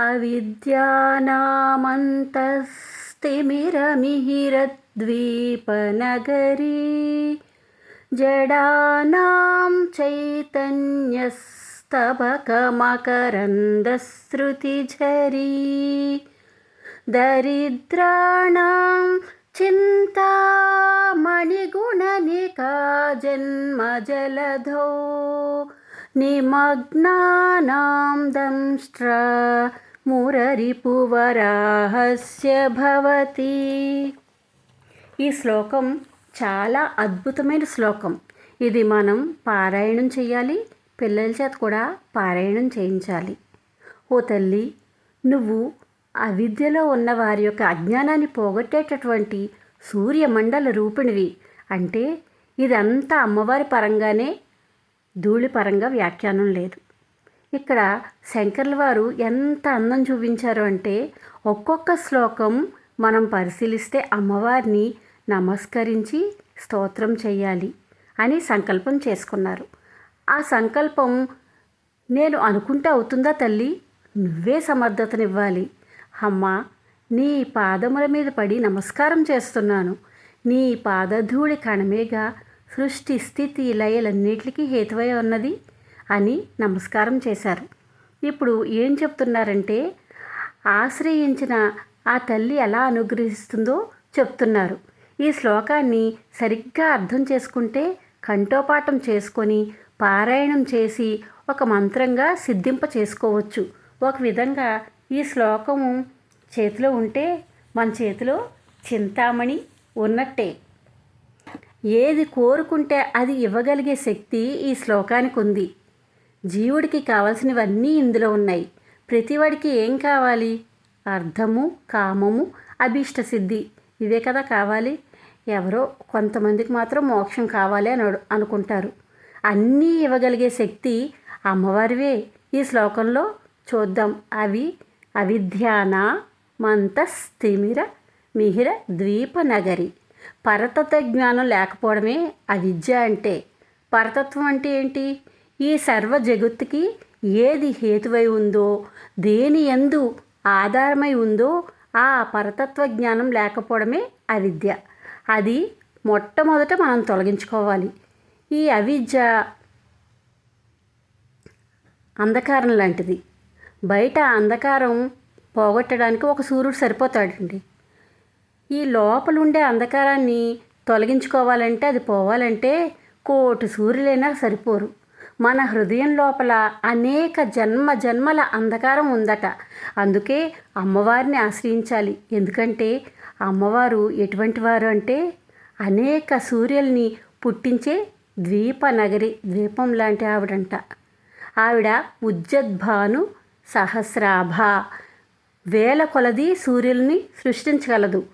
अविद्यानामन्तस्तिमिरमिहिरद्वीपनगरी जडानां चैतन्यस्तबकमकरन्दश्रुतिझरी दरिद्राणां चिन्तामणिगुणनिका जन्मजलधौ निमग्नानां दंष्ट्र మురరిపువరాహస్య భవతి. ఈ శ్లోకం చాలా అద్భుతమైన శ్లోకం. ఇది మనం పారాయణం చేయాలి పిల్లల చేత కూడా పారాయణం చేయించాలి. ఓ తల్లి నువ్వు అవిద్యలో ఉన్న వారి యొక్క అజ్ఞానాన్ని పోగొట్టేటటువంటి సూర్యమండల రూపిణివి. అంటే ఇదంతా అమ్మవారి పరంగానే ధూళి పరంగా వ్యాఖ్యానం లేదు. ఇక్కడ శంకర్ల వారు ఎంత అందం చూపించారు అంటే ఒక్కొక్క శ్లోకం మనం పరిశీలిస్తే అమ్మవారిని నమస్కరించి స్తోత్రం చేయాలి అని సంకల్పం చేసుకున్నారు. ఆ సంకల్పం నేను అనుకుంటే అవుతుందా తల్లి? నువ్వే సమర్థతనివ్వాలి. అమ్మ నీ పాదముల మీద పడి నమస్కారం చేస్తున్నాను. నీ పాదధూళి కణమేగా సృష్టి స్థితి లయలన్నిటికీ హేతువై ఉన్నది. అని నమస్కారం చేశారు. ఇప్పుడు ఏం చెప్తున్నారంటే ఆశ్రయించిన ఆ తల్లి ఎలా అనుగ్రహిస్తుందో చెప్తున్నారు. ఈ శ్లోకాన్ని సరిగ్గా అర్థం చేసుకుంటే కంఠోపాఠం చేసుకొని పారాయణం చేసి ఒక మంత్రంగా సిద్ధింప చేసుకోవచ్చు. ఒక విధంగా ఈ శ్లోకము చేతిలో ఉంటే మన చేతిలో చింతామణి ఉన్నట్టే. ఏది కోరుకుంటే అది ఇవ్వగలిగే శక్తి ఈ శ్లోకానికి ఉంది. జీవుడికి కావలసినవన్నీ ఇందులో ఉన్నాయి. ప్రతివాడికి ఏం కావాలి? అర్థము కామము అభీష్ట సిద్ధి. ఇవే కదా కావాలి? ఎవరో కొంతమందికి మాత్రం మోక్షం కావాలి అని అనుకుంటారు. అన్నీ ఇవ్వగలిగే శక్తి అమ్మవారివే. ఈ శ్లోకంలో చూద్దాం. అవి అవిధ్యాన మంతస్థిమిర మిహిర ద్వీప నగరి పరతత్వ జ్ఞానం లేకపోవడమే అవిద్య అంటే. పరతత్వం అంటే ఏంటి? ఈ సర్వ జగత్తుకి ఏది హేతువై ఉందో దేని ఎందు ఆధారమై ఉందో ఆ పరతత్వ జ్ఞానం లేకపోవడమే అవిద్య. అది మొట్టమొదట మనం తొలగించుకోవాలి. ఈ అవిద్య అంధకారం లాంటిది. బయట అంధకారం పోగొట్టడానికి ఒక సూర్యుడు సరిపోతాడండి. ఈ లోపల ఉండే అంధకారాన్ని తొలగించుకోవాలంటే అది పోవాలంటే కోటి సూర్యులైనా సరిపోరు. మన హృదయం లోపల అనేక జన్మ జన్మల అంధకారం ఉందట. అందుకే అమ్మవారిని ఆశ్రయించాలి. ఎందుకంటే అమ్మవారు ఎటువంటి వారు అంటే అనేక సూర్యుల్ని పుట్టించే ద్వీప నగరి ద్వీపం లాంటి ఆవిడంట. ఆవిడ ఉజ్జద్భాను సహస్రాభ వేల కొలది సూర్యుల్ని సృష్టించగలదు.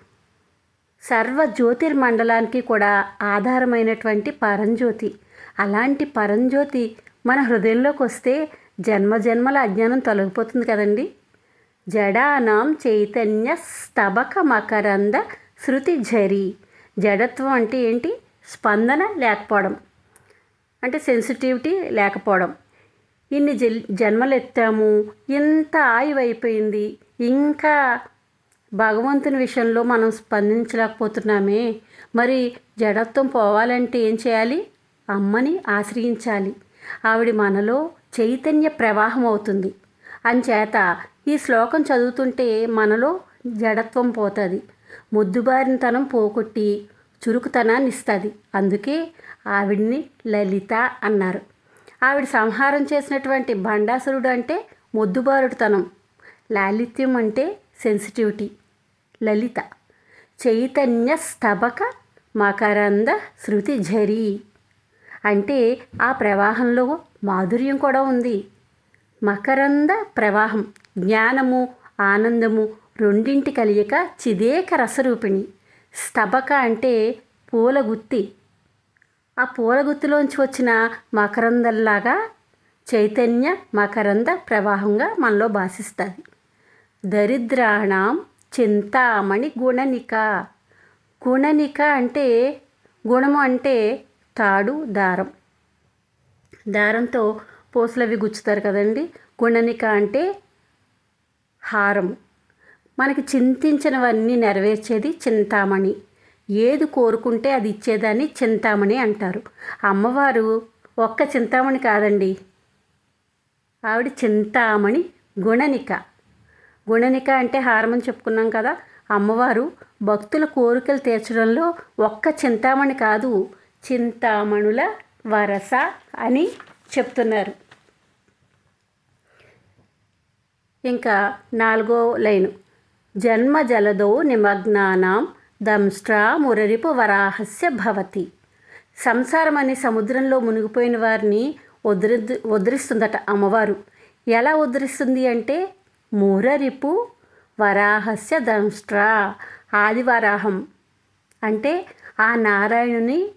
సర్వ జ్యోతిర్మండలానికి కూడా ఆధారమైనటువంటి పరంజ్యోతి. అలాంటి పరంజ్యోతి మన హృదయంలోకి వస్తే జన్మ జన్మల అజ్ఞానం తొలగిపోతుంది కదండి. జడానాం చైతన్య స్తబక మకరంద శృతి జరి జడత్వం అంటే ఏంటి? స్పందన లేకపోవడం. అంటే సెన్సిటివిటీ లేకపోవడం. ఇన్ని జల్ జన్మలు ఎత్తాము ఇంత ఆయువు అయిపోయింది ఇంకా భగవంతుని విషయంలో మనం స్పందించలేకపోతున్నామే. మరి జడత్వం పోవాలంటే ఏం చేయాలి? అమ్మని ఆశ్రయించాలి. ఆవిడ మనలో చైతన్య ప్రవాహం అవుతుంది. అంచేత ఈ శ్లోకం చదువుతుంటే మనలో జడత్వం పోతుంది. ముద్దుబారినతనం పోగొట్టి చురుకుతనాన్ని ఇస్తుంది. అందుకే ఆవిడ్ని లలిత అన్నారు. ఆవిడ సంహారం చేసినటువంటి భండాసురుడు అంటే మొద్దుబారుడుతనం. లాలిత్యం అంటే సెన్సిటివిటీ లలిత. చైతన్య స్తబక మకరంద శృతి ఝరీ. అంటే ఆ ప్రవాహంలో మాధుర్యం కూడా ఉంది. మకరంద ప్రవాహం జ్ఞానము ఆనందము రెండింటి కలియక చిదేక రసరూపిణి. స్తబక అంటే పూల గుత్తి ఆ పూల గుత్తిలోంచి వచ్చిన మకరందంలాగా చైతన్య మకరంద ప్రవాహంగా మనలో భాషిస్తుంది దరిద్రాణం చింతామణి గుణనిక. గుణనిక అంటే గుణము అంటే తాడు దారం. దారంతో పూసలవి గుచ్చుతారు కదండి. గుణనిక అంటే హారం. మనకి చింతించినవన్నీ నెరవేర్చేది చింతామణి. ఏది కోరుకుంటే అది ఇచ్చేదాన్ని చింతామణి అంటారు. అమ్మవారు ఒక్క చింతామణి కాదండి. ఆవిడ చింతామణి గుణనిక. గుణనిక అంటే హారం అని చెప్పుకున్నాం కదా. అమ్మవారు భక్తుల కోరికలు తీర్చడంలో ఒక్క చింతామణి కాదు. చింతామణుల వరస అని చెప్తున్నారు. ఇంకా నాలుగో లైను. జన్మ జలదో నిమగ్నానాం దంష్ట్రా మురరిపు వరాహస్య భవతి. సంసారం అనే సముద్రంలో మునిగిపోయిన వారిని ఉద్ధరి ఉద్ధరిస్తుందట అమ్మవారు. ఎలా ఉద్ధరిస్తుంది అంటే మురరిపు వరాహస్య దంష్ట్రా ఆదివరాహం. అంటే ఆ నారాయణుని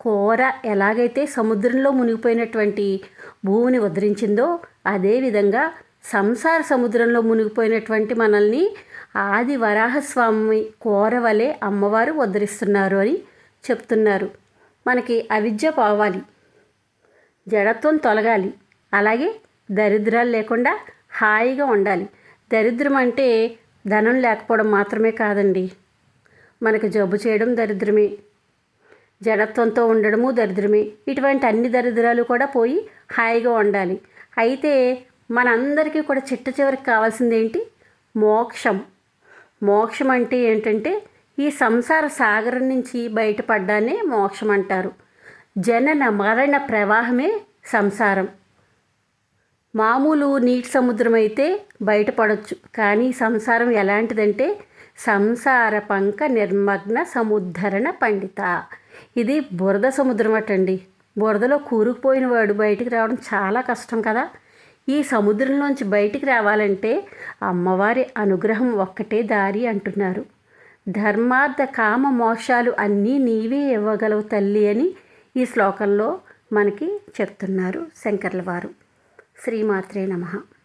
కోర ఎలాగైతే సముద్రంలో మునిగిపోయినటువంటి భూమిని ఉద్ధరించిందో అదేవిధంగా సంసార సముద్రంలో మునిగిపోయినటువంటి మనల్ని ఆది వరాహస్వామి కోర వలె అమ్మవారు ఉద్ధరిస్తున్నారు అని చెప్తున్నారు. మనకి అవిద్య పోవాలి జడత్వం తొలగాలి అలాగే దరిద్రాలు లేకుండా హాయిగా ఉండాలి. దరిద్రం అంటే ధనం లేకపోవడం మాత్రమే కాదండి. మనకు జబ్బు చేయడం దరిద్రమే. జడత్వంతో ఉండడము దరిద్రమే. ఇటువంటి అన్ని దరిద్రాలు కూడా పోయి హాయిగా ఉండాలి. అయితే మనందరికీ కూడా చిట్ట చివరికి కావాల్సింది ఏంటి మోక్షం. మోక్షం అంటే ఏంటంటే ఈ సంసార సాగరం నుంచి బయటపడ్డానే మోక్షం అంటారు. జనన మరణ ప్రవాహమే సంసారం. మామూలు నీటి సముద్రం అయితే బయటపడవచ్చు కానీ సంసారం ఎలాంటిదంటే సంసార పంక నిర్మగ్న సముద్ధరణ పండిత. ఇది బురద సముద్రం అటండి. బురదలో కూరుకుపోయిన వాడు బయటికి రావడం చాలా కష్టం కదా. ఈ సముద్రంలోంచి బయటికి రావాలంటే అమ్మవారి అనుగ్రహం ఒక్కటే దారి అంటున్నారు. ధర్మార్థ కామ మోక్షాలు అన్నీ నీవే ఇవ్వగలవు తల్లి అని ఈ శ్లోకంలో మనకి చెప్తున్నారు శంకర్ల వారు. శ్రీమాత్రే నమః.